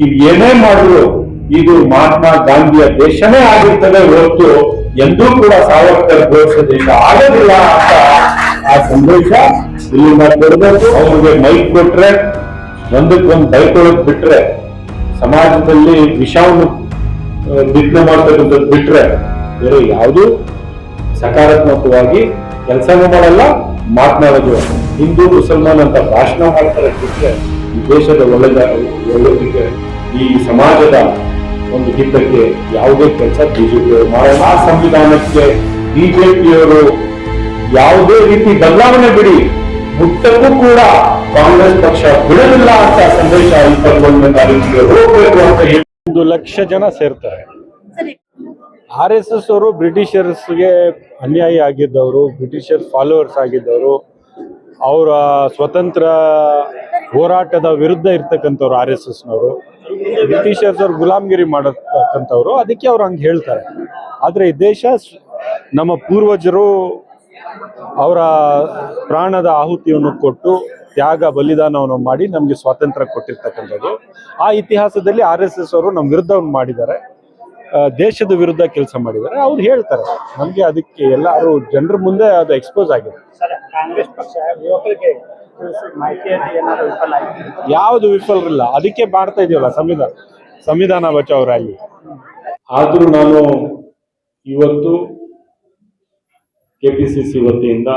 ಇವ್ ಏನೇ ಮಾಡಿದ್ರು ಇದು ಮಹಾತ್ಮ ಗಾಂಧಿಯ ದೇಶನೇ ಆಗಿರ್ತದೆ ಹೊರತು ಎಂದೂ ಕೂಡ ಸಾವರ್ಕರ್ ಘೋಷ ದೇಶ ಆಗೋದಿಲ್ಲ ಅಂತ ಆ ಸಂದೇಶ ಇಲ್ಲಿಂದ ಕೊಡಬೇಕು. ಅವ್ರಿಗೆ ಮೈಕ್ ಕೊಟ್ರೆ ಒಂದಕ್ಕೊಂದು ಬೈಕೊಳಕ್ ಬಿಟ್ರೆ ಸಮಾಜದಲ್ಲಿ ವಿಷವನ್ನು ಬಿತ್ತನೆ ಮಾಡ್ತಕ್ಕಂಥದ್ದು ಬಿಟ್ರೆ ಬೇರೆ ಯಾವುದು ಸಕಾರಾತ್ಮಕವಾಗಿ ಕೆಲಸನೂ ಮಾಡಲ್ಲ, ಮಾತನಾಡೋದು ಹಿಂದೂ, ಮುಸಲ್ಮಾನ್ ಅಂತ ಭಾಷಣ ಮಾಡ್ತಾರೆ ಬಿಟ್ರೆ ದೇಶದ ಒಳ್ಳೆದ ಒಳ್ಳೆದಕ್ಕೆ ಈ ಸಮಾಜದ ಒಂದು ಹಿತಕ್ಕೆ ಯಾವುದೇ ಕೆಲಸ ಬಿಜೆಪಿಯವರು ಮಾಡಲ್ಲ. ಆ ಸಂವಿಧಾನಕ್ಕೆ ಬಿಜೆಪಿಯವರು ಯಾವುದೇ ರೀತಿ ಬದಲಾವಣೆ ಬಿಡಿ. ಮುಟ್ಟಕ್ಕೂ ಕೂಡ ಕಾಂಗ್ರೆಸ್ ಪಕ್ಷ ಬಿಡಲಿಲ್ಲ ಅಂತ ಸಂದೇಶ ಇಪ್ಪತ್ತೊಂದನೇ ತಾರೀಕಿಗೆ ಹೋಗ್ಬೇಕು ಅಂತ ಹೇಳಿ. ಒಂದು ಲಕ್ಷ ಜನ ಸೇರ್ತಾರೆ. ಸರಿ. ಆರ್ ಎಸ್ ಎಸ್ ಅವರು ಬ್ರಿಟಿಷರ್ಸ್ಗೆ ಅನ್ಯಾಯ ಆಗಿದ್ದವರು ಬ್ರಿಟಿಷರ್ ಫಾಲೋವರ್ಸ್ ಆಗಿದ್ದವರು ಅವರ ಸ್ವತಂತ್ರ ಹೋರಾಟದ ವಿರುದ್ಧ ಇರ್ತಕ್ಕಂಥವ್ರು ಆರ್ ಎಸ್ ಎಸ್ನವರು ಬ್ರಿಟಿಷರ್ಸ್ ಅವ್ರು ಗುಲಾಮ್ಗಿರಿ ಮಾಡತಕ್ಕಂಥವ್ರು, ಅದಕ್ಕೆ ಅವ್ರು ಹಂಗೆ ಹೇಳ್ತಾರೆ. ಆದರೆ ಈ ದೇಶ ನಮ್ಮ ಪೂರ್ವಜರು ಅವರ ಪ್ರಾಣದ ಆಹುತಿಯನ್ನು ಕೊಟ್ಟು ತ್ಯಾಗ ಬಲಿದಾನವನ್ನು ಮಾಡಿ ನಮಗೆ ಸ್ವಾತಂತ್ರ್ಯ ಕೊಟ್ಟಿರ್ತಕ್ಕಂಥದ್ದು. ಆ ಇತಿಹಾಸದಲ್ಲಿ ಆರ್ ಎಸ್ ಎಸ್ ಅವರು ನಮ್ಮ ವಿರುದ್ಧವನ್ನು ಮಾಡಿದ್ದಾರೆ. ದೇಶದ ವಿರುದ್ಧ ಕೆಲಸ ಮಾಡಿದ್ದಾರೆ. ಅವ್ರು ಹೇಳ್ತಾರೆ, ನಮಗೆ ಅದಕ್ಕೆ ಎಲ್ಲರೂ ಜನರ ಮುಂದೆ ಅದು ಎಕ್ಸ್ಪೋಸ್ ಆಗಿದೆ. ಯಾವುದು ವಿಫಲರಿಲ್ಲ. ಅದಕ್ಕೆ ಮಾಡ್ತಾ ಇದೀವಲ್ಲ ಸಂವಿಧಾನ ಸಂವಿಧಾನ ಬಚಾವ್ ರ್ಯಾಲಿ. ಆದ್ರೂ ನಾನು ಇವತ್ತು ಕೆಪಿಸಿಸಿ ವತಿಯಿಂದ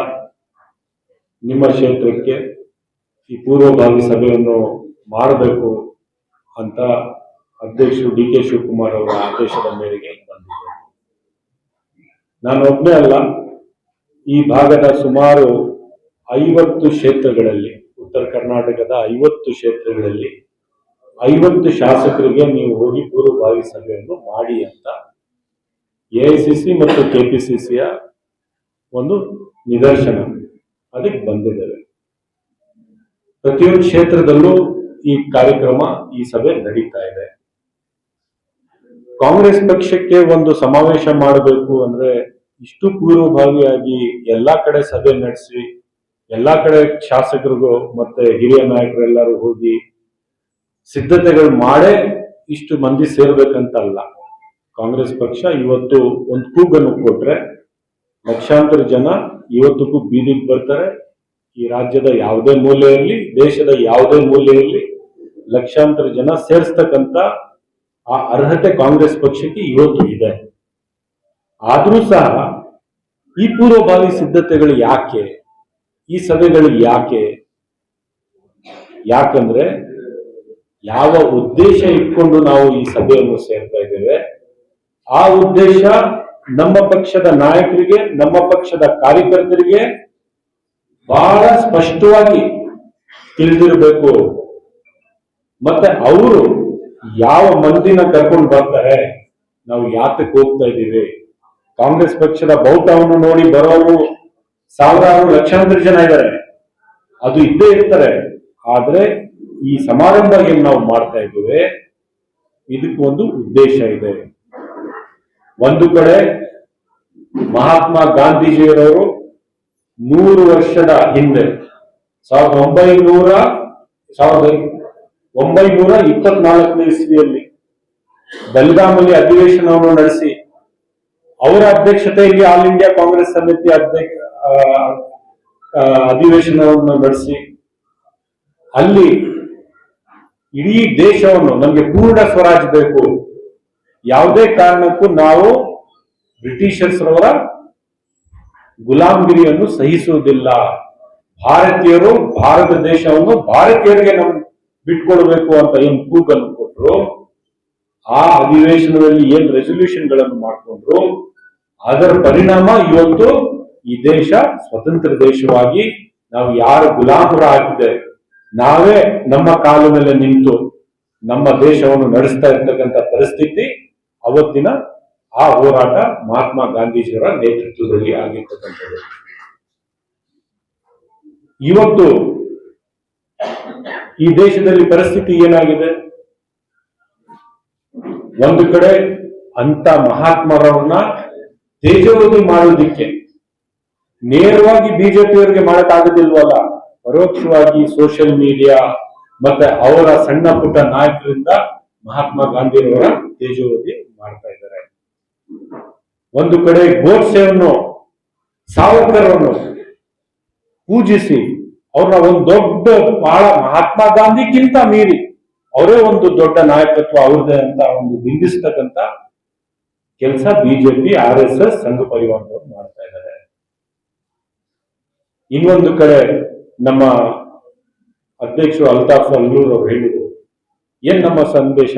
ನಿಮ್ಮ ಕ್ಷೇತ್ರಕ್ಕೆ ಈ ಪೂರ್ವಭಾವಿ ಸಭೆಯನ್ನು ಮಾಡಬೇಕು ಅಂತ ಅಧ್ಯಕ್ಷರು ಡಿ ಕೆ ಶಿವಕುಮಾರ್ ಅವರ ಆದೇಶದ ಮೇರೆಗೆ ಬಂದಿದೆ ನಾನು ಒಬ್ಬನೇ ಅಲ್ಲ, ಈ ಭಾಗದ ಸುಮಾರು ಐವತ್ತು ಕ್ಷೇತ್ರಗಳಲ್ಲಿ, ಉತ್ತರ ಕರ್ನಾಟಕದ ಐವತ್ತು ಕ್ಷೇತ್ರಗಳಲ್ಲಿ ಐವತ್ತು ಶಾಸಕರಿಗೆ ನೀವು ಹೋಗಿ ಪೂರ್ವಭಾವಿ ಸಭೆಯನ್ನು ಮಾಡಿ ಅಂತ ಎಐಸಿಸಿ ಮತ್ತು ಕೆಪಿಸಿಸಿಯ ಒಂದು ನಿದರ್ಶನ. ಅದಕ್ಕೆ ಬಂದಿದ್ದೇವೆ. ಪ್ರತಿಯೊಂದು ಕ್ಷೇತ್ರದಲ್ಲೂ ಈ ಕಾರ್ಯಕ್ರಮ, ಈ ಸಭೆ ನಡೀತಾ ಇದೆ. ಕಾಂಗ್ರೆಸ್ ಪಕ್ಷಕ್ಕೆ ಒಂದು ಸಮಾವೇಶ ಮಾಡಬೇಕು ಅಂದ್ರೆ ಇಷ್ಟು ಪೂರ್ವಭಾವಿಯಾಗಿ ಎಲ್ಲಾ ಕಡೆ ಸಭೆ ನಡೆಸಿ ಎಲ್ಲಾ ಕಡೆ ಶಾಸಕರಿಗೂ ಮತ್ತೆ ಹಿರಿಯ ನಾಯಕರೆಲ್ಲರೂ ಹೋಗಿ ಸಿದ್ಧತೆಗಳು ಮಾಡೇ ಇಷ್ಟು ಮಂದಿ ಸೇರ್ಬೇಕಂತ ಅಲ್ಲ ಕಾಂಗ್ರೆಸ್ ಪಕ್ಷ ಇವತ್ತು ಒಂದು ಕೂಗನ್ನು ಕೊಟ್ರೆ ಲಕ್ಷಾಂತರ ಜನ ಇವತ್ತಿಗೂ ಬೀದಿಗೆ ಬರ್ತಾರೆ. ಈ ರಾಜ್ಯದ ಯಾವುದೇ ಮೂಲೆ ಇರಲಿ, ದೇಶದ ಯಾವುದೇ ಮೂಲೆ ಇರಲಿ ಲಕ್ಷಾಂತರ ಜನ ಸೇರಿಸ್ತಕ್ಕಂತ ಆ ಅರ್ಹತೆ ಕಾಂಗ್ರೆಸ್ ಪಕ್ಷಕ್ಕೆ ಇವತ್ತು ಇದೆ. ಆದ್ರೂ ಸಹ ಈ ಪೂರ್ವಭಾವಿ ಸಿದ್ಧತೆಗಳು ಯಾಕೆ? ಈ ಸಭೆಗಳು ಯಾಕೆ? ಯಾಕಂದ್ರೆ ಯಾವ ಉದ್ದೇಶ ಇಟ್ಕೊಂಡು ನಾವು ಈ ಸಭೆಯನ್ನು ಸೇರ್ತಾ ಇದ್ದೇವೆ, ಆ ಉದ್ದೇಶ ನಮ್ಮ ಪಕ್ಷದ ನಾಯಕರಿಗೆ, ನಮ್ಮ ಪಕ್ಷದ ಕಾರ್ಯಕರ್ತರಿಗೆ ಬಹಳ ಸ್ಪಷ್ಟವಾಗಿ ತಿಳಿದಿರಬೇಕು. ಮತ್ತೆ ಅವರು ಯಾವ ಮಂದಿನ ಕರ್ಕೊಂಡು ಬರ್ತಾರೆ, ನಾವು ಯಾತಕ್ಕೆ ಹೋಗ್ತಾ ಇದ್ದೀವಿ? ಕಾಂಗ್ರೆಸ್ ಪಕ್ಷದ ಬೌಟವನ್ನು ನೋಡಿ ಬರೋರು ಸಾವಿರಾರು ಲಕ್ಷಾಂತರ ಜನ ಇದ್ದಾರೆ. ಅದು ಇದ್ದೇ ಇರ್ತಾರೆ. ಆದ್ರೆ ಈ ಸಮಾರಂಭ ಏನ್ ನಾವು ಮಾಡ್ತಾ ಇದ್ದೇವೆ, ಇದಕ್ಕೆ ಒಂದು ಉದ್ದೇಶ ಇದೆ. ಒಂದು ಕಡೆ ಮಹಾತ್ಮ ಗಾಂಧೀಜಿಯವರವರು ನೂರು ವರ್ಷದ ಹಿಂದೆ, ಸಾವಿರದ ಒಂಬೈನೂರ ಸಾವಿರದ ಒಂಬೈನೂರ ಇಪ್ಪತ್ನಾಲ್ಕನೇ ಇಸ್ವಿಯಲ್ಲಿ ಬೆಲ್ಗಾಮಲ್ಲಿ ಅಧಿವೇಶನವನ್ನು ನಡೆಸಿ ಅವರ ಅಧ್ಯಕ್ಷತೆಯಲ್ಲಿ ಆಲ್ ಇಂಡಿಯಾ ಕಾಂಗ್ರೆಸ್ ಸಮಿತಿ ಅಧ್ಯಕ್ಷ ಅಧಿವೇಶನವನ್ನು ನಡೆಸಿ, ಅಲ್ಲಿ ಇಡೀ ದೇಶವನ್ನು, ನಮಗೆ ಪೂರ್ಣ ಸ್ವರಾಜ್ ಬೇಕು. ಯಾವುದೇ ಕಾರಣಕ್ಕೂ ನಾವು ಬ್ರಿಟಿಷರ್ಸ್ ರವರ ಗುಲಾಮಗಿರಿಯನ್ನು ಸಹಿಸುವುದಿಲ್ಲ. ಭಾರತೀಯರು ಭಾರತ ದೇಶವನ್ನು ಭಾರತೀಯರಿಗೆ ನಮ್ ಬಿಟ್ಕೊಡ್ಬೇಕು ಅಂತ ಏನು ಕೂಗನ್ನು ಕೊಟ್ರು? ಆ ಅಧಿವೇಶನದಲ್ಲಿ ಏನ್ ರೆಸೊಲ್ಯೂಷನ್ಗಳನ್ನು ಮಾಡ್ಕೊಂಡ್ರು, ಅದರ ಪರಿಣಾಮ ಇವತ್ತು ಈ ದೇಶ ಸ್ವತಂತ್ರ ದೇಶವಾಗಿ ನಾವು ಯಾರು ಆಗಿದ್ದೆ ನಾವೇ ನಮ್ಮ ಕಾಲ ಮೇಲೆ ನಿಂತು ನಮ್ಮ ದೇಶವನ್ನು ನಡೆಸ್ತಾ ಇರ್ತಕ್ಕಂಥ ಪರಿಸ್ಥಿತಿ ಅವತ್ತಿನ ಆ ಹೋರಾಟ ಮಹಾತ್ಮ ಗಾಂಧೀಜಿಯವರ ನೇತೃತ್ವದಲ್ಲಿ ಆಗಿರ್ತಕ್ಕಂಥದ್ದು. ಇವತ್ತು ಈ ದೇಶದಲ್ಲಿ ಪರಿಸ್ಥಿತಿ ಏನಾಗಿದೆ? ಒಂದು ಕಡೆ ಅಂತ ಮಹಾತ್ಮರವನ್ನ ತೇಜೋವಧಿ ಮಾಡೋದಿಕ್ಕೆ. ನೇರವಾಗಿ ಬಿಜೆಪಿಯವರಿಗೆ ಮಾಡಕ್ಕಾಗೋದಿಲ್ವಲ್ಲ? ಪರೋಕ್ಷವಾಗಿ ಸೋಷಿಯಲ್ ಮೀಡಿಯಾ ಮತ್ತೆ ಅವರ ಸಣ್ಣ ಪುಟ್ಟ ನಾಯಕರಿಂದ ಮಹಾತ್ಮ ಗಾಂಧಿಯವರ ತೇಜೋವಧಿ ಮಾಡ್ತಾ ಇದ್ದಾರೆ. ಒಂದು ಕಡೆ ಗೋಡ್ಸೆಯನ್ನು, ಸಾವರ್ಕರನ್ನು ಪೂಜಿಸಿ, ಅವ್ರನ್ನ ಒಂದು ದೊಡ್ಡ ಬಹಳ ಮಹಾತ್ಮ ಗಾಂಧಿಗಿಂತ ಮೀರಿ ಅವರೇ ಒಂದು ದೊಡ್ಡ ನಾಯಕತ್ವ ಅವ್ರದೇ ಅಂತ ಒಂದು ಬಿಂಬಿಸ್ತಕ್ಕಂತ ಕೆಲಸ ಬಿಜೆಪಿ, ಆರ್ ಎಸ್ ಎಸ್ ಸಂಘ ಪರಿವಾರದವರು ಮಾಡ್ತಾ ಇದ್ದಾರೆ. ಇನ್ನೊಂದು ಕಡೆ ನಮ್ಮ ಅಧ್ಯಕ್ಷರು ಅಲ್ತಾಫ್ ಅಲ್ಲೂರ್ ಅವರು ಹೇಳಿದರು, ಏನ್ ನಮ್ಮ ಸಂದೇಶ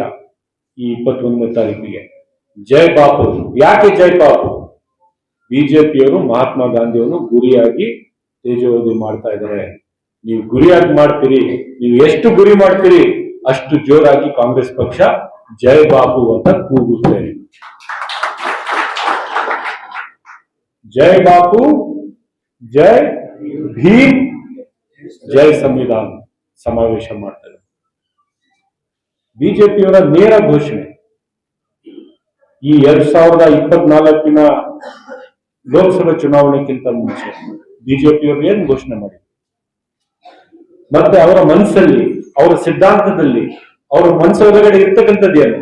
ಈ ಇಪ್ಪತ್ತೊಂದನೇ ತಾರೀಕಿಗೆ? ಜೈ ಬಾಪು. ಯಾಕೆ ಜೈ ಬಾಪು? ಬಿಜೆಪಿಯವರು ಮಹಾತ್ಮ ಗಾಂಧಿಯವರು ಗುರಿಯಾಗಿ ತೇಜೋವಧಿ ಮಾಡ್ತಾ ಇದ್ದಾರೆ. ನೀವು ಗುರಿಯಾಗಿ ಮಾಡ್ತೀರಿ, ನೀವು ಎಷ್ಟು ಗುರಿ ಮಾಡ್ತೀರಿ? ಅಷ್ಟು ಜೋರಾಗಿ ಕಾಂಗ್ರೆಸ್ ಪಕ್ಷ ಜೈ ಬಾಬು ಅಂತ ಕೂಗುತ್ತೆ ಜೈ ಬಾಪು ಜೈ ಭೀಮ್, ಜೈ ಸಂವಿಧಾನ ಸಮಾವೇಶ ಮಾಡ್ತಾರೆ. ಬಿಜೆಪಿಯವರ ನೇರ ಘೋಷಣೆ. ಈ ಎರಡ್ ಸಾವಿರದ ಇಪ್ಪತ್ನಾಲ್ಕಿನ ಲೋಕಸಭಾ ಚುನಾವಣೆಗಿಂತ ಮುಂಚೆ ಬಿಜೆಪಿಯವರು ಏನ್ ಘೋಷಣೆ ಮಾಡಿದ್ರು? ಮತ್ತೆ ಅವರ ಮನಸ್ಸಲ್ಲಿ, ಅವರ ಸಿದ್ಧಾಂತದಲ್ಲಿ, ಅವರ ಮನಸ್ಸೊಳಗಡೆ ಇರ್ತಕ್ಕಂಥದ್ದೇನು?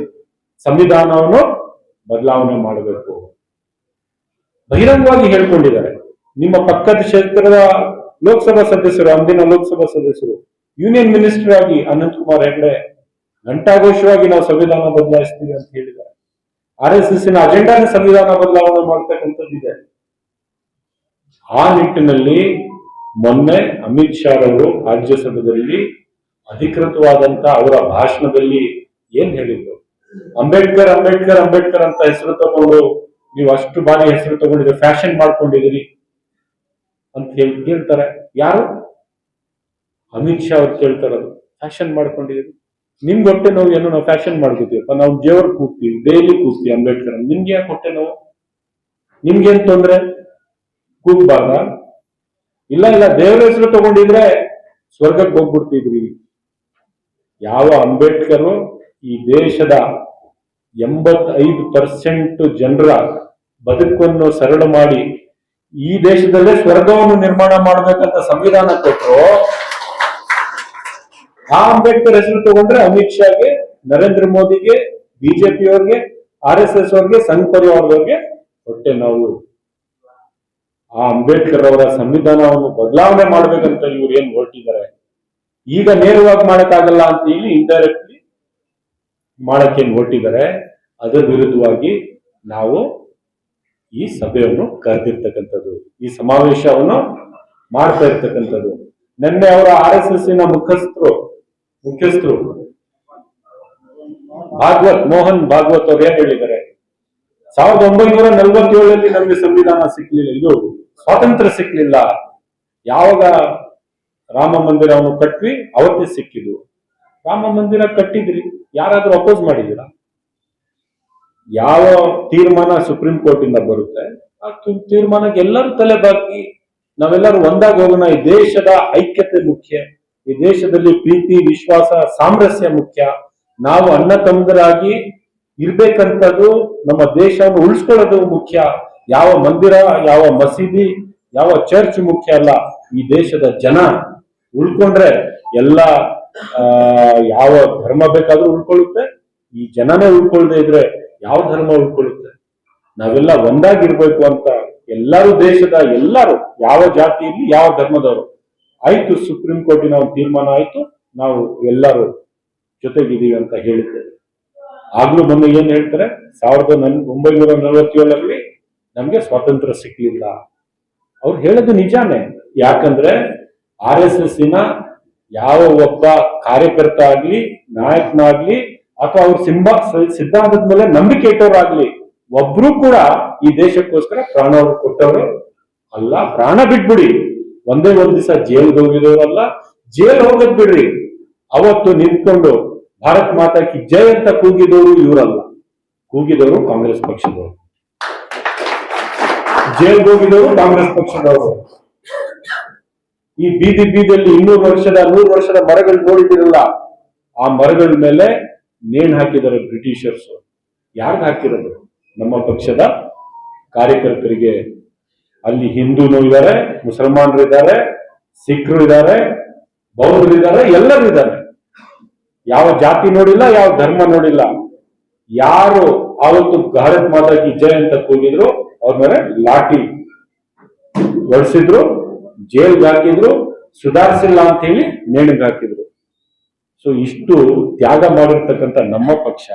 ಸಂವಿಧಾನವನ್ನು ಬದಲಾವಣೆ ಮಾಡಬೇಕು. ಬಹಿರಂಗವಾಗಿ ಹೇಳ್ಕೊಂಡಿದ್ದಾರೆ. ನಿಮ್ಮ ಪಕ್ಕದ ಕ್ಷೇತ್ರದ ಲೋಕಸಭಾ ಸದಸ್ಯರು, ಅಂದಿನ ಲೋಕಸಭಾ ಸದಸ್ಯರು, ಯೂನಿಯನ್ ಮಿನಿಸ್ಟರ್ ಆಗಿ ಅನಂತ್ ಕುಮಾರ್ ಹೆಗಡೆ, ಘಂಟಾಘೋಷವಾಗಿ ನಾವು ಸಂವಿಧಾನ ಬದಲಾಯಿಸ್ತೀವಿ ಅಂತ ಹೇಳಿದ್ದಾರೆ. ಆರ್ ಎಸ್ ಎಸ್ನ ಅಜೆಂಡಾನ ಸಂವಿಧಾನ ಬದಲಾವಣೆ ಮಾಡ್ತಕ್ಕಂಥದ್ದಿದೆ. ಆ ನಿಟ್ಟಿನಲ್ಲಿ ಮೊನ್ನೆ ಅಮಿತ್ ಶಾ ಅವರು ರಾಜ್ಯಸಭೆಯಲ್ಲಿ ಅಧಿಕೃತವಾದಂತ ಅವರ ಭಾಷಣದಲ್ಲಿ ಏನ್ ಹೇಳಿದ್ರು? ಅಂಬೇಡ್ಕರ್ ಅಂಬೇಡ್ಕರ್ ಅಂಬೇಡ್ಕರ್ ಅಂತ ಹೆಸರು ತಗೊಂಡು ನೀವು ಅಷ್ಟು ಬಾರಿ ಹೆಸರು ತಗೊಂಡಿದ್ರೆ ಫ್ಯಾಷನ್ ಮಾಡ್ಕೊಂಡಿದ್ದೀರಿ ಅಂತ ಹೇಳಿ ಕೇಳ್ತಾರೆ. ಯಾರು? ಅಮಿತ್ ಶಾ ಅವ್ರು ಕೇಳ್ತಾರದು ಫ್ಯಾಷನ್ ಮಾಡ್ಕೊಂಡಿದ್ದೀರಿ. ನಿಮ್ಗೆ ಹೊಟ್ಟೆ ನೋವು ಏನೋ? ನಾವು ಫ್ಯಾಷನ್ ಮಾಡ್ಕೋತೀವಪ್ಪ ನಾವು ದೇವ್ರ ಕೂಗ್ತೀವಿ, ಡೈಲಿ ಕೂಗ್ತೀವಿ ಅಂಬೇಡ್ಕರ್. ನಿಮ್ಗೆ ಯಾಕೆ ಹೊಟ್ಟೆ ನೋವು? ನಿಮ್ಗೇನ್ ತೊಂದ್ರೆ? ಕೂಗ್ಬಾರ್ದ? ಇಲ್ಲ ಇಲ್ಲ, ದೇವರ ಹೆಸರು ತಗೊಂಡಿದ್ರೆ ಸ್ವರ್ಗಕ್ಕೆ ಹೋಗ್ಬಿಡ್ತಿದ್ವಿ. ಯಾವ ಅಂಬೇಡ್ಕರ್ ಈ ದೇಶದ ಎಂಬತ್ತೈದು ಪರ್ಸೆಂಟ್ ಜನರ ಬದುಕನ್ನು ಸರಳ ಮಾಡಿ ಈ ದೇಶದಲ್ಲೇ ಸ್ವರ್ಗವನ್ನು ನಿರ್ಮಾಣ ಮಾಡ್ಬೇಕಂತ ಸಂವಿಧಾನ ಕೊಟ್ಟರು ಆ ಅಂಬೇಡ್ಕರ್ ಹೆಸರು ತಗೊಂಡ್ರೆ ಅಮಿತ್ ಶಾಗೆ, ನರೇಂದ್ರ ಮೋದಿಗೆ, ಬಿಜೆಪಿಯವ್ರಿಗೆ, ಆರ್ ಎಸ್ ಎಸ್ ಅವ್ರಿಗೆ ಸಂಘ ಪರಿವಾರದವ್ರಿಗೆ ಹೊಟ್ಟೆ ನೋವು. ಆ ಅಂಬೇಡ್ಕರ್ ಅವರ ಸಂವಿಧಾನವನ್ನು ಬದಲಾವಣೆ ಮಾಡ್ಬೇಕಂತ ಇವ್ರು ಏನ್ ಹೊರಟಿದ್ದಾರೆ? ಈಗ ನೇರವಾಗಿ ಮಾಡಕ್ಕಾಗಲ್ಲ ಅಂತ ಹೇಳಿ ಇಂಡೈರೆಕ್ಟ್ಲಿ ಮಾಡಕ್ಕೆ ಏನ್ ಹೊರಟಿದ್ದಾರೆ? ಅದರ ವಿರುದ್ಧವಾಗಿ ನಾವು ಈ ಸಭೆಯನ್ನು ಕರೆದಿರ್ತಕ್ಕಂಥದ್ದು, ಈ ಸಮಾವೇಶವನ್ನು ಮಾಡ್ತಾ ಇರ್ತಕ್ಕಂಥದ್ದು. ನಿನ್ನೆ ಅವರ ಆರ್ ಎಸ್ ಎಸ್ನ ಮುಖ್ಯಸ್ಥರು ಮುಖ್ಯಸ್ಥರು ಭಾಗವತ್, ಮೋಹನ್ ಭಾಗವತ್ ಅವ್ರು ಏನ್ ಹೇಳಿದ್ದಾರೆ? ಸಾವಿರದ ಒಂಬೈನೂರ ನಲವತ್ತೇಳರಲ್ಲಿ ನಮಗೆ ಸಂವಿಧಾನ ಸಿಕ್ಕಲಿಲ್ಲ ಇದು ಸ್ವಾತಂತ್ರ್ಯ ಸಿಕ್ಲಿಲ್ಲ. ಯಾವಾಗ ರಾಮ ಮಂದಿರವನ್ನು ಕಟ್ವಿ, ಅವತ್ತೇ ಸಿಕ್ಕಿದ್ದು. ರಾಮ ಮಂದಿರ ಕಟ್ಟಿದ್ರಿ, ಯಾರಾದ್ರೂ ಅಪೋಸ್ ಮಾಡಿದ್ದೀರಾ? ಯಾವ ತೀರ್ಮಾನ ಸುಪ್ರೀಂ ಕೋರ್ಟ್ ಬರುತ್ತೆ? ಆ ತೀರ್ಮಾನಕ್ಕೆ ಎಲ್ಲರೂ ತಲೆ ಬಾಕಿ. ನಾವೆಲ್ಲರೂ ಒಂದಾಗಿ ಹೋಗೋಣ. ಈ ದೇಶದ ಐಕ್ಯತೆ ಮುಖ್ಯ. ಈ ದೇಶದಲ್ಲಿ ಪ್ರೀತಿ, ವಿಶ್ವಾಸ, ಸಾಮರಸ್ಯ ಮುಖ್ಯ. ನಾವು ಅನ್ನ ತಮ್ಮದರಾಗಿ ಇರ್ಬೇಕಂತದ್ದು ನಮ್ಮ ದೇಶವನ್ನು ಉಳಿಸ್ಕೊಳ್ಳೋದು ಮುಖ್ಯ. ಯಾವ ಮಂದಿರ, ಯಾವ ಮಸೀದಿ, ಯಾವ ಚರ್ಚ್ ಮುಖ್ಯ ಅಲ್ಲ, ಈ ದೇಶದ ಜನ ಉಳ್ಕೊಂಡ್ರೆ ಎಲ್ಲ ಯಾವ ಧರ್ಮ ಬೇಕಾದ್ರೂ ಉಳ್ಕೊಳ್ಳುತ್ತೆ. ಈ ಜನನೇ ಉಳ್ಕೊಳ್ದೇ ಇದ್ರೆ ಯಾವ ಧರ್ಮ ಉಳ್ಕೊಳ್ಳುತ್ತೆ? ನಾವೆಲ್ಲ ಒಂದಾಗಿರ್ಬೇಕು ಅಂತ ಎಲ್ಲರೂ ದೇಶದ ಎಲ್ಲರೂ, ಯಾವ ಜಾತಿಯಲ್ಲಿ ಯಾವ ಧರ್ಮದವರು. ಆಯ್ತು, ಸುಪ್ರೀಂ ಕೋರ್ಟಿನ ಒಂದು ತೀರ್ಮಾನ ಆಯ್ತು. ನಾವು ಎಲ್ಲರೂ ಜೊತೆಗಿದ್ದೀವಿ ಅಂತ ಹೇಳಿದ್ದೇವೆ. ಆಗ್ಲೂ ಮೊನ್ನೆ ಏನ್ ಹೇಳ್ತಾರೆ? ಸಾವಿರದ ಒಂಬೈನೂರ ನಲವತ್ತೇಳರಲ್ಲಿ ನಮ್ಗೆ ಸ್ವಾತಂತ್ರ್ಯ ಸಿಕ್ಕಲಿಲ್ಲ ಅವ್ರು ಹೇಳೋದು ನಿಜಾನೇ. ಯಾಕಂದ್ರೆ ಆರ್ ಎಸ್ ಎಸ್ನ ಯಾವ ಒಬ್ಬ ಕಾರ್ಯಕರ್ತ ಆಗ್ಲಿ, ನಾಯಕನಾಗ್ಲಿ, ಅಥವಾ ಅವ್ರ ಸಿಂಬ ಸಿದ್ಧಾಂತದ ಮೇಲೆ ನಂಬಿಕೆ ಇಟ್ಟವರಾಗ್ಲಿ, ಒಬ್ರು ಕೂಡ ಈ ದೇಶಕ್ಕೋಸ್ಕರ ಪ್ರಾಣ ಕೊಟ್ಟವರು ಅಲ್ಲ, ಪ್ರಾಣ ಬಿಟ್ಬಿಡಿ. ಒಂದೇ ಒಂದ್ ದಿವಸ ಜೈಲ್ಗೆ ಹೋಗಿದವರಲ್ಲ ಜೈಲ್ ಹೋಗೋದ್ ಬಿಡ್ರಿ. ಅವತ್ತು ನಿಂತ್ಕೊಂಡು ಭಾರತ್ ಮಾತಾಕಿ ಜಯ ಅಂತ ಕೂಗಿದವರು ಇವರಲ್ಲ. ಕೂಗಿದವರು ಕಾಂಗ್ರೆಸ್ ಪಕ್ಷದವರು. ಜೈಲ್ಗೆ ಹೋಗಿದವರು ಕಾಂಗ್ರೆಸ್ ಪಕ್ಷದವರು. ಈ ಬೀದಿ ಬೀದಿಯಲ್ಲಿ ಇನ್ನೂರು ವರ್ಷದ, ನೂರು ವರ್ಷದ ಮರಗಳು ನೋಡಿದಿರಲ್ಲ ಆ ಮರಗಳ ಮೇಲೆ ನೇಣು ಹಾಕಿದ್ದಾರೆ ಬ್ರಿಟಿಷರ್ಸ್. ಯಾರು ಹಾಕಿರೋದು? ನಮ್ಮ ಪಕ್ಷದ ಕಾರ್ಯಕರ್ತರಿಗೆ. ಅಲ್ಲಿ ಹಿಂದೂನು ಇದ್ದಾರೆ, ಮುಸಲ್ಮಾನರು ಇದ್ದಾರೆ, ಸಿಖ್ರು ಇದ್ದಾರೆ, ಬೌದ್ಧರು ಇದ್ದಾರೆ, ಎಲ್ಲರೂ ಇದ್ದಾರೆ. ಯಾವ ಜಾತಿ ನೋಡಿಲ್ಲ, ಯಾವ ಧರ್ಮ ನೋಡಿಲ್ಲ. ಯಾರು ಆವತ್ತು ಭಾರತ್ ಮಾತಾ ಕಿ ಜಯ ಅಂತ ಕೂಗಿದ್ರು ಅವ್ರ ಮೇಲೆ ಲಾಠಿ ಹೊಡಿಸಿದ್ರು, ಜೈಲ್ಗೆ ಹಾಕಿದ್ರು, ಸುಧಾರಿಸಿಲ್ಲ ಅಂತ ಹೇಳಿ ನೇಣಿಗೆ ಹಾಕಿದ್ರು. ಸೊ ಇಷ್ಟು ತ್ಯಾಗ ಮಾಡಿರ್ತಕ್ಕಂಥ ನಮ್ಮ ಪಕ್ಷ,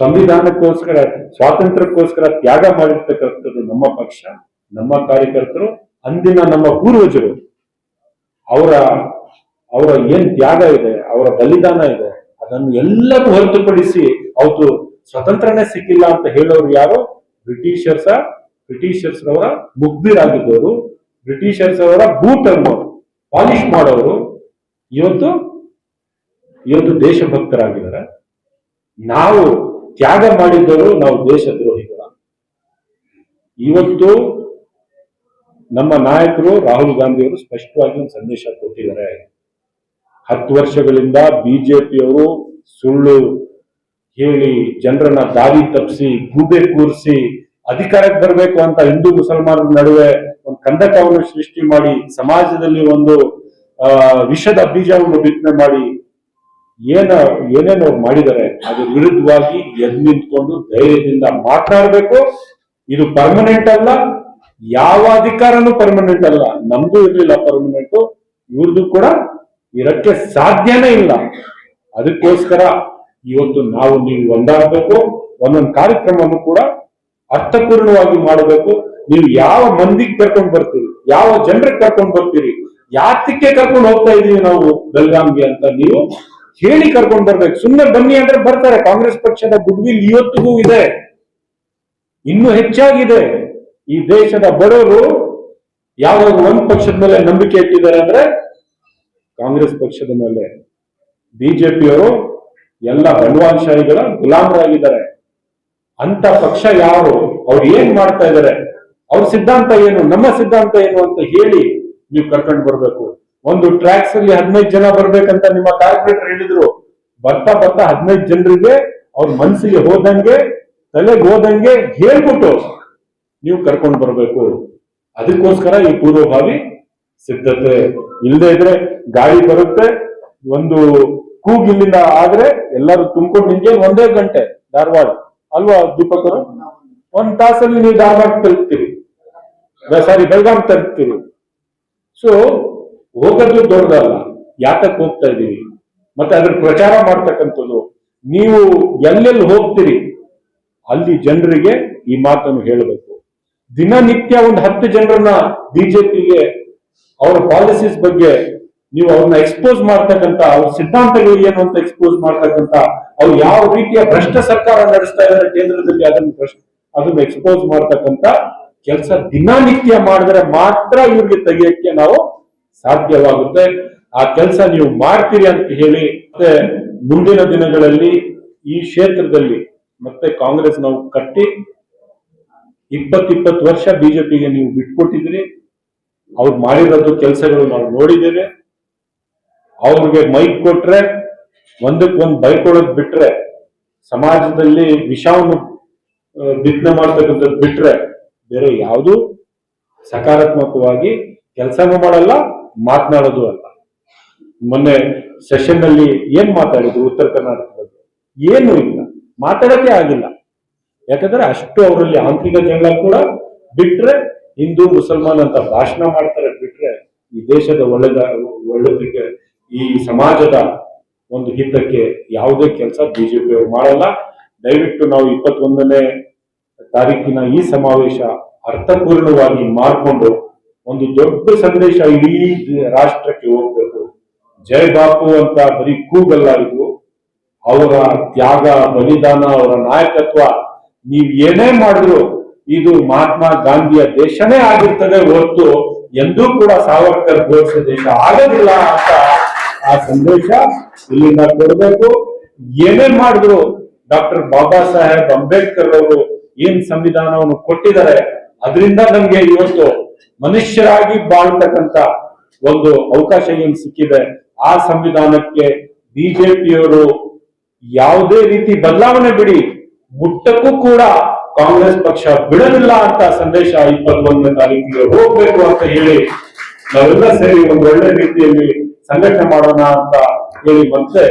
ಸಂವಿಧಾನಕ್ಕೋಸ್ಕರ, ಸ್ವಾತಂತ್ರ್ಯಕ್ಕೋಸ್ಕರ ತ್ಯಾಗ ಮಾಡಿರ್ತಕ್ಕಂಥದ್ದು ನಮ್ಮ ಪಕ್ಷ, ನಮ್ಮ ಕಾರ್ಯಕರ್ತರು, ಅಂದಿನ ನಮ್ಮ ಪೂರ್ವಜರು. ಅವರ ಅವರ ಏನ್ ತ್ಯಾಗ ಇದೆ, ಅವರ ಬಲಿದಾನ ಇದೆ, ಅದನ್ನು ಎಲ್ಲರೂ ಹೊರತುಪಡಿಸಿ ಅವತ್ತು ಸ್ವತಂತ್ರನೇ ಸಿಕ್ಕಿಲ್ಲ ಅಂತ ಹೇಳೋರು ಯಾರು? ಬ್ರಿಟಿಷರ್ಸ ಬ್ರಿಟಿಷರ್ಸ್ ಅವರ ಮುಗ್ಬಿರಾಗಿದ್ದವರು ಬ್ರಿಟಿಷರ್ಸ್ ಅವರ ಬೂಟ್ ಅನ್ನು ಪಾಲಿಶ್ ಮಾಡೋರು, ಇವತ್ತು ಇವತ್ತು ದೇಶಭಕ್ತರಾಗಿದ್ದಾರೆ. ನಾವು ತ್ಯಾಗ ಮಾಡಿದ್ದವರು ನಾವು ದೇಶದ್ರೋಹಿಗಳ. ಇವತ್ತು ನಮ್ಮ ನಾಯಕರು ರಾಹುಲ್ ಗಾಂಧಿಯವರು ಸ್ಪಷ್ಟವಾಗಿ ಒಂದು ಸಂದೇಶ ಕೊಟ್ಟಿದ್ದಾರೆ. ಹತ್ತು ವರ್ಷಗಳಿಂದ ಬಿಜೆಪಿಯವರು ಸುಳ್ಳು ಹೇಳಿ ಜನರನ್ನ ದಾರಿ ತಪ್ಪಿಸಿ, ಗೂಬೆ ಕೂರಿಸಿ, ಅಧಿಕಾರಕ್ಕೆ ಬರಬೇಕು ಅಂತ ಹಿಂದೂ ಮುಸಲ್ಮಾನರ ನಡುವೆ ಒಂದು ಕಂದಕವನ್ನು ಸೃಷ್ಟಿ ಮಾಡಿ, ಸಮಾಜದಲ್ಲಿ ಒಂದು ವಿಷದ ಬೀಜವನ್ನು ಬಿತ್ತನೆ ಮಾಡಿ, ಏನ, ಏನೇನೋ ಮಾಡಿದ್ದಾರೆ ಅದ್ರ ವಿರುದ್ಧವಾಗಿ ಎದ್ ನಿಂತ್ಕೊಂಡು ಧೈರ್ಯದಿಂದ ಮಾತನಾಡಬೇಕು. ಇದು ಪರ್ಮನೆಂಟ್ ಅಲ್ಲ, ಯಾವ ಅಧಿಕಾರನೂ ಪರ್ಮನೆಂಟ್ ಅಲ್ಲ. ನಮ್ದು ಇರ್ಲಿಲ್ಲ ಪರ್ಮನೆಂಟ್ ಇವ್ರದ್ದು ಕೂಡ ಇರಕ್ಕೆ ಸಾಧ್ಯನೇ ಇಲ್ಲ. ಅದಕ್ಕೋಸ್ಕರ ಇವತ್ತು ನಾವು ನೀವು ಒಂದಾಗಬೇಕು, ಒಂದೊಂದು ಕಾರ್ಯಕ್ರಮವನ್ನು ಕೂಡ ಅರ್ಥಪೂರ್ಣವಾಗಿ ಮಾಡಬೇಕು. ನೀವು ಯಾವ ಮಂದಿಗೆ ಕರ್ಕೊಂಡು ಬರ್ತೀರಿ, ಯಾವ ಜನರಿಗೆ ಕರ್ಕೊಂಡು ಬರ್ತೀರಿ ಯಾತಕ್ಕೆ ಕರ್ಕೊಂಡು ಹೋಗ್ತಾ ಇದೀವಿ ನಾವು ಬೆಲ್ಗಾಮ್ಗೆ ಅಂತ ನೀವು ಹೇಳಿ ಕರ್ಕೊಂಡು ಬರ್ಬೇಕು. ಸುಮ್ಮನೆ ಬನ್ನಿ ಅಂದ್ರೆ ಬರ್ತಾರೆ. ಕಾಂಗ್ರೆಸ್ ಪಕ್ಷದ ಗುಡ್ವಿಲ್ ಇವತ್ತಿಗೂ ಇದೆ. ಇನ್ನು ಹೆಚ್ಚಾಗಿದೆ. ಈ ದೇಶದ ಬಡವರು ಯಾವಾಗ ಒಂದ್ ಪಕ್ಷದ ಮೇಲೆ ನಂಬಿಕೆ ಇಟ್ಟಿದ್ದಾರೆ ಅಂದ್ರೆ ಕಾಂಗ್ರೆಸ್ ಪಕ್ಷದ ಮೇಲೆ. ಬಿಜೆಪಿಯವರು ಎಲ್ಲ ಬಂಡವಾಳಶಾಹಿಗಳ ಗುಲಾಮರಾಗಿದ್ದಾರೆ. ಅಂತ ಪಕ್ಷ ಯಾರು? ಅವ್ರು ಏನ್ ಮಾಡ್ತಾ ಇದ್ದಾರೆ ಅವ್ರ ಸಿದ್ಧಾಂತ ಏನು? ನಮ್ಮ ಸಿದ್ಧಾಂತ ಏನು ಅಂತ ಹೇಳಿ ನೀವು ಕರ್ಕೊಂಡು ಬರ್ಬೇಕು. ಒಂದು ಟ್ರ್ಯಾಕ್ಸ್ ಅಲ್ಲಿ ಹದಿನೈದು ಜನ ಬರ್ಬೇಕಂತ ನಿಮ್ಮ ಕಾರ್ಪೊರೇಟರ್ ಹೇಳಿದ್ರು. ಬರ್ತಾ ಬರ್ತಾ ಹದಿನೈದು ಜನರಿಗೆ ಅವ್ರ ಮನಸ್ಸಿಗೆ ಹೋದಂಗೆ, ತಲೆಗೆ ಹೋದಂಗೆ ಹೇಳ್ಬಿಟ್ಟು ನೀವು ಕರ್ಕೊಂಡು ಬರ್ಬೇಕು. ಅದಕ್ಕೋಸ್ಕರ ಈ ಪೂರ್ವಭಾವಿ ಸಿದ್ಧತೆ. ಇಲ್ಲದೆ ಇದ್ರೆ ಗಾಳಿ ಬರುತ್ತೆ. ಒಂದು ಕೂಗ್ ಇಲ್ಲಿಂದ ಆದ್ರೆ ಎಲ್ಲರೂ ತುಂಬಿಕೊಂಡು ನಿಮ್ಗೆ ಒಂದೇ ಗಂಟೆ ಧಾರವಾಡ. ಅಲ್ವಾ ದೀಪಕರು? ಒಂದ್ ತಾಸಲ್ಲಿ ನೀವು ಧಾರವಾಡ ತಲುಪ್ತೀರಿ. ಸಾರಿ, ಬೆಳಗಾಂ ತಲುಪ್ತೀರಿ. ಸೊ ಹೋಗೋದು ದೊಡ್ಡದಲ್ಲ. ಯಾತಕ್ಕೆ ಹೋಗ್ತಾ ಇದ್ದೀವಿ ಮತ್ತೆ ಅದ್ರ ಪ್ರಚಾರ ಮಾಡ್ತಕ್ಕಂಥದ್ದು, ನೀವು ಎಲ್ಲೆಲ್ಲಿ ಹೋಗ್ತೀರಿ? ಅಲ್ಲಿ ಜನರಿಗೆ ಈ ಮಾತನ್ನು ಹೇಳಬೇಕು. ದಿನನಿತ್ಯ ಒಂದು ಹತ್ತು ಜನರನ್ನ ಬಿಜೆಪಿಗೆ ಅವರ ಪಾಲಿಸೀಸ್ ಬಗ್ಗೆ ನೀವು ಅವ್ರನ್ನ ಎಕ್ಸ್ಪೋಸ್ ಮಾಡ್ತಕ್ಕಂತ ಅವ್ರ ಸಿದ್ಧಾಂತಗಳು ಏನು ಅಂತ ಎಕ್ಸ್ಪೋಸ್ ಮಾಡ್ತಕ್ಕಂತ ಅವ್ರು ಯಾವ ರೀತಿಯ ಭ್ರಷ್ಟ ಸರ್ಕಾರ ನಡೆಸ್ತಾ ಇದ್ದಾರೆ ಕೇಂದ್ರದಲ್ಲಿ ಅದನ್ನು ಪ್ರಶ್ನೆ ಅದನ್ನು ಎಕ್ಸ್ಪೋಸ್ ಮಾಡ್ತಕ್ಕಂತ ಕೆಲಸ ದಿನನಿತ್ಯ ಮಾಡಿದ್ರೆ ಮಾತ್ರ ಇವ್ರಿಗೆ ತೆಗಿಯಕ್ಕೆ ನಾವು ಸಾಧ್ಯವಾಗುತ್ತೆ. ಆ ಕೆಲಸ ನೀವು ಮಾಡ್ತೀರಿ ಅಂತ ಹೇಳಿ, ಮತ್ತೆ ಮುಂದಿನ ದಿನಗಳಲ್ಲಿ ಈ ಕ್ಷೇತ್ರದಲ್ಲಿ ಮತ್ತೆ ಕಾಂಗ್ರೆಸ್ ನಾವು ಕಟ್ಟಿ ಇಪ್ಪತ್ತಿಪ್ಪತ್ತು ವರ್ಷ ಬಿಜೆಪಿಗೆ ನೀವು ಬಿಟ್ಕೊಟ್ಟಿದ್ರಿ ಅವ್ರು ಮಾಡಿರೋದು ಕೆಲಸಗಳು ನಾವು ನೋಡಿದ್ದೇವೆ. ಅವ್ರಿಗೆ ಮೈಕ್ ಕೊಟ್ರೆ, ಒಂದಕ್ಕೊಂದು ಒಂದು ಬೈಕೊಳೋದ್ ಬಿಟ್ರೆ, ಸಮಾಜದಲ್ಲಿ ವಿಷವನ್ನು ಬಿತ್ತನೆ ಮಾಡ್ತಕ್ಕಂಥದ್ದು ಬಿಟ್ರೆ, ಬೇರೆ ಯಾವುದು ಸಕಾರಾತ್ಮಕವಾಗಿ ಕೆಲಸನೂ ಮಾಡಲ್ಲ, ಮಾತನಾಡೋದು ಅಲ್ಲ. ಮೊನ್ನೆ ಸೆಷನ್ನಲ್ಲಿ ಏನ್ ಮಾತಾಡಿದ್ರು ಉತ್ತರ ಕರ್ನಾಟಕ ಬಗ್ಗೆ? ಏನು ಇಲ್ಲ. ಮಾತಾಡೋಕೆ ಆಗಿಲ್ಲ. ಯಾಕಂದ್ರೆ ಅಷ್ಟು ಅವರಲ್ಲಿ ಆಂತರಿಕ ಜಗಳ ಕೂಡ ಬಿಟ್ರೆ, ಹಿಂದೂ ಮುಸಲ್ಮಾನ್ ಅಂತ ಭಾಷಣ ಮಾಡ್ತಾರೆ ಬಿಟ್ರೆ, ಈ ದೇಶದ ಒಳ್ಳೆದ, ಒಳ್ಳೆದಕ್ಕೆ ಈ ಸಮಾಜದ ಒಂದು ಹಿತಕ್ಕೆ ಯಾವುದೇ ಕೆಲಸ ಬಿಜೆಪಿ ಮಾಡಲ್ಲ. ದಯವಿಟ್ಟು ನಾವು ಇಪ್ಪತ್ತೊಂದನೇ ತಾರೀಕಿನ ಈ ಸಮಾವೇಶ ಅರ್ಥಪೂರ್ಣವಾಗಿ ಮಾಡಿಕೊಂಡು ಒಂದು ದೊಡ್ಡ ಸಂದೇಶ ಇಡೀ ರಾಷ್ಟ್ರಕ್ಕೆ ಹೋಗ್ಬೇಕು. ಜಯ ಬಾಪು ಅಂತ ಬರೀ ಕೂಗಲ್ಲ ಇದು. ಅವರ ತ್ಯಾಗ, ಬಲಿದಾನ, ಅವರ ನಾಯಕತ್ವ ನೀವ್ ಏನೇ ಮಾಡಿದ್ರು ಇದು ಮಹಾತ್ಮ ಗಾಂಧಿಯ ದೇಶನೇ ಆಗಿರ್ತದೆ ಹೊರತು ಎಂದೂ ಕೂಡ ಸಾವರ್ಕರ್ ಘೋಷಿಸಿದ ದೇಶ ಆಗೋದಿಲ್ಲ ಅಂತ ಆ ಸಂದೇಶ ಇಲ್ಲಿಂದ ಕೊಡಬೇಕು. ಏನೇ ಮಾಡಿದ್ರು ಡಾಕ್ಟರ್ ಬಾಬಾ ಸಾಹೇಬ್ ಅಂಬೇಡ್ಕರ್ ಅವರು ಏನ್ ಸಂವಿಧಾನವನ್ನು ಕೊಟ್ಟಿದ್ದಾರೆ, ಅದರಿಂದ ನಮ್ಗೆ ಇವತ್ತು ಮನುಷ್ಯರಾಗಿ ಬಾಳ್ತಕ್ಕಂತ ಒಂದು ಅವಕಾಶ ಏನ್ ಸಿಕ್ಕಿದೆ, ಆ ಸಂವಿಧಾನಕ್ಕೆ ಬಿಜೆಪಿಯವರು ಯಾವುದೇ ರೀತಿ ಬದಲಾವಣೆ ಬಿಡಿ, ಮುಟ್ಟಕ್ಕೂ ಕೂಡ ಕಾಂಗ್ರೆಸ್ ಪಕ್ಷ ಬಿಡಲಿಲ್ಲ ಅಂತ ಸಂದೇಶ ಇಪ್ಪತ್ತೊಂದನೇ ತಾರೀಕಿಗೆ ಹೋಗ್ಬೇಕು ಅಂತ ಹೇಳಿ ನಾವೆಲ್ಲ ಸೇರಿ ಒಂದು ಒಳ್ಳೆ ರೀತಿಯಲ್ಲಿ ಸಂಘಟನೆ ಮಾಡೋಣ ಅಂತ ಹೇಳಿ ಮತ್ತೆ